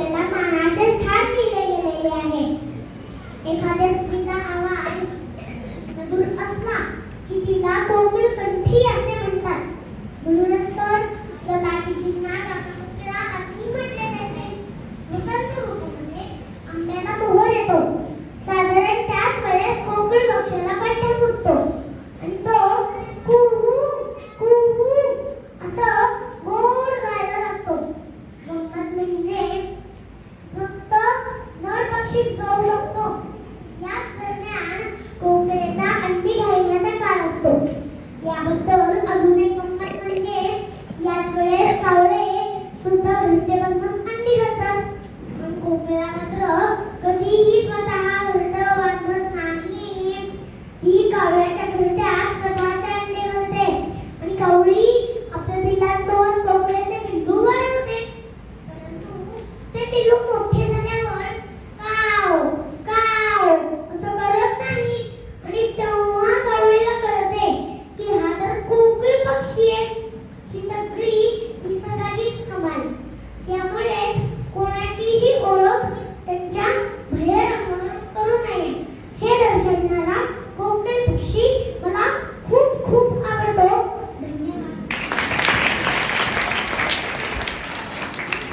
व्यक्तीला मानाचे स्थान दिले गेलेले आहे एखाद्या स्त्रीचा आवाज मधुर असला की तिला कोमल कंठी असे म्हणतात म्हणूनच तर लता दिदींना काकरा असे म्हटले जाते वसंत ऋतूमध्ये आंब्याचा मोहर येतो. साधारण त्याच वेळेस कोकण पक्षाला पडते को याद करने आना कोकिल अंडी घाई